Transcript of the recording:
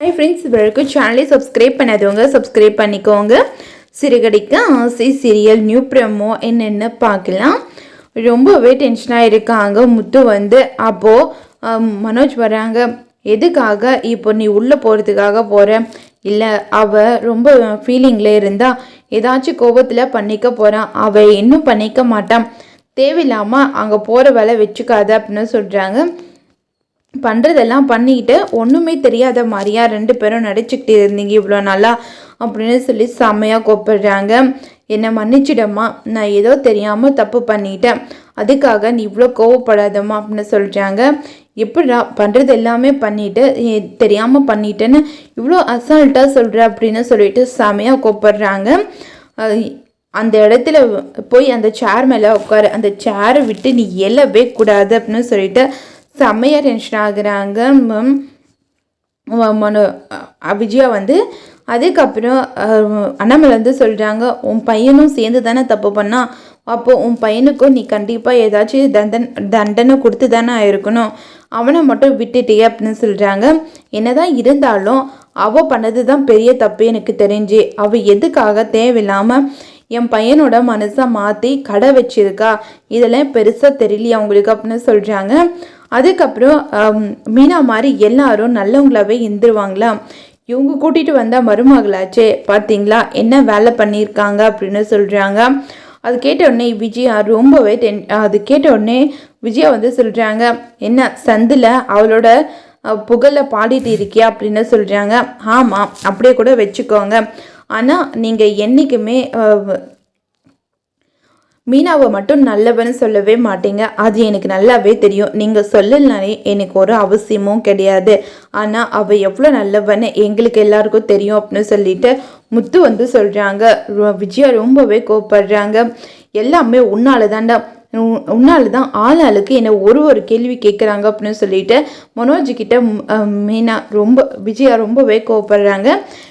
Hi friends வரைக்கும் சேனலே subscribe பண்ணாதவங்க subscribe பண்ணிக்கோங்க. சிறுகடிக்க ஆசை சீரியல் நியூ ப்ரமோ என்னென்னு பார்க்கலாம். ரொம்பவே டென்ஷனாக இருக்காங்க. முத்து வந்து அப்போது மனோஜ் வராங்க. எதுக்காக இப்போ நீ உள்ளே போகிறதுக்காக போகிற இல்லை அவ ரொம்ப ஃபீலிங்கில் இருந்தா ஏதாச்சும் கோபத்தில் பண்ணிக்க போகிறான் அவ இன்னும் பண்ணிக்க மாட்டான் தேவையில்லாமல் அங்கே போகிற வேலை வச்சுக்காத அப்படின்னு சொல்கிறாங்க பண்ணுறதெல்லாம் பண்ணிக்கிட்டு ஒன்றுமே தெரியாத மாதிரியா ரெண்டு பேரும் நடிச்சுக்கிட்டு இருந்தீங்க இவ்வளோ நல்லா அப்படின்னு சொல்லி செம்மையாக கோப்பிடுறாங்க. என்னை மன்னிச்சிடம்மா. நான் ஏதோ தெரியாமல் தப்பு பண்ணிட்டேன். அதுக்காக நீ இவ்வளோ கோவப்படாதம்மா அப்படின்னு சொல்கிறாங்க எப்படிடா? பண்ணுறது எல்லாமே பண்ணிட்டு தெரியாமல் பண்ணிட்டேன்னு இவ்வளோ அசால்ட்டாக சொல்கிற அப்படின்னு சொல்லிட்டு செமையாக கூப்பிடுறாங்க. அந்த இடத்துல போய் அந்த சேர் மேலே உட்காரு. அந்த சேரை விட்டு நீ எழவே கூடாது அப்படின்னு சொல்லிட்டு செம்மையாக டென்ஷன் ஆகுறாங்க. மனோ மனு அ- விஜயா வந்து அதுக்கப்புறம் அண்ணாமலை வந்து சொல்கிறாங்க உன் பையனும் சேர்ந்து தானே தப்பு பண்ணா? அப்போது உன் பையனுக்கும் நீ கண்டிப்பாக ஏதாச்சும் தண்டன் தண்டனை கொடுத்து தானே இருக்கணும் அவனை மட்டும் விட்டுட்டியே அப்படின்னு சொல்கிறாங்க என்னதான் இருந்தாலும் அவள் பண்ணது தான் பெரிய தப்பு எனக்கு தெரிஞ்சு. அவள் எதுக்காக தேவையில்லாமல் என் பையனோட மனசை மாற்றி கடை வச்சிருக்கா? இதெல்லாம் பெருசாக தெரியலையா அவங்களுக்கு அப்படின்னு சொல்கிறாங்க அதுக்கப்புறம் மீனா மாதிரி எல்லாரும் நல்லவங்களாவே இருந்துருவாங்களா இவங்க கூட்டிகிட்டு வந்தால் மருமகளாச்சே பார்த்தீங்களா என்ன வேலை பண்ணியிருக்காங்க அப்படின்னு சொல்கிறாங்க அது கேட்ட உடனே விஜயா ரொம்பவே டென் அது கேட்ட உடனே விஜயா வந்து சொல்கிறாங்க என்ன சந்தில் அவளோட புகழில் புகழை பாடிட்டு இருக்கியா? அப்படின்னு சொல்கிறாங்க ஆமாம் அப்படியே கூட வச்சுக்கோங்க. ஆனால் நீங்கள் என்றைக்குமே மீனாவை மட்டும் நல்லவன்னு சொல்லவே மாட்டீங்க. அது எனக்கு நல்லாவே தெரியும். நீங்கள் சொல்லலனாலே எனக்கு ஒரு அவசியமும் கிடையாது. ஆனால் அவள் எவ்வளோ நல்லவன்னு எங்களுக்கு எல்லாருக்கும் தெரியும் அப்படின்னு சொல்லிட்டு முத்து வந்து சொல்கிறாங்க விஜயா ரொம்பவே கோவப்படுறாங்க. எல்லாமே உன்னால தாண்டா உன்னால தான் ஆள் ஆளுக்கு ஒரு ஒரு கேள்வி கேட்குறாங்க அப்படின்னு சொல்லிட்டு மனோஜ் கிட்ட மீனா ரொம்ப விஜயா ரொம்பவே கோவப்படுறாங்க.